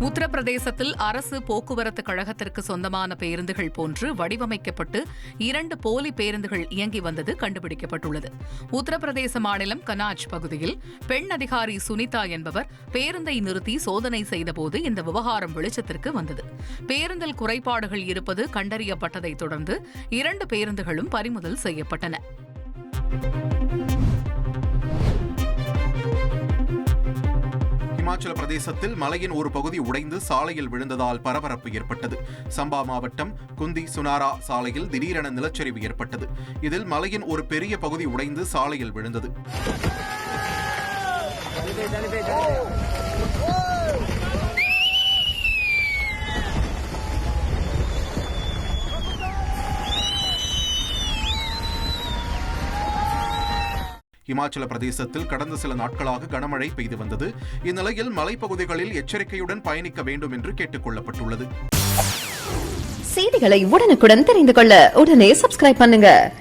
உத்தரப்பிரதேசத்தில் அரசு போக்குவரத்து கழகத்திற்கு சொந்தமான பேருந்துகள் போன்று வடிவமைக்கப்பட்டு இரண்டு போலி பேருந்துகள் இயங்கி வந்தது கண்டுபிடிக்கப்பட்டுள்ளது. உத்தரப்பிரதேச மாநிலம் கனாஜ் பகுதியில் பெண் அதிகாரி சுனிதா என்பவர் பேருந்தை நிறுத்தி சோதனை செய்தபோது இந்த விவகாரம் வெளிச்சத்திற்கு வந்தது. பேருந்தில் குறைபாடுகள் இருப்பது கண்டறியப்பட்டதைத் தொடர்ந்து இரண்டு பேருந்துகளும் பறிமுதல் செய்யப்பட்டன. இமாச்சல பிரதேசத்தில் மலையின் ஒரு பகுதி உடைந்து சாலையில் விழுந்ததால் பரபரப்பு ஏற்பட்டது. சம்பா மாவட்டம் குந்தி சுனாரா சாலையில் திடீரென நிலச்சரிவு ஏற்பட்டது. இதில் மலையின் ஒரு பெரிய பகுதி உடைந்து சாலையில் விழுந்தது. இமாச்சல பிரதேசத்தில் கடந்த சில நாட்களாக கனமழை பெய்து வந்தது. இந்நிலையில் மலைப்பகுதிகளில் எச்சரிக்கையுடன் பயணிக்க வேண்டும் என்று கேட்டுக் கொள்ளப்பட்டுள்ளது. செய்திகளை உடனுக்குடன் தெரிந்து கொள்ள உடனே சப்ஸ்கிரைப் பண்ணுங்க.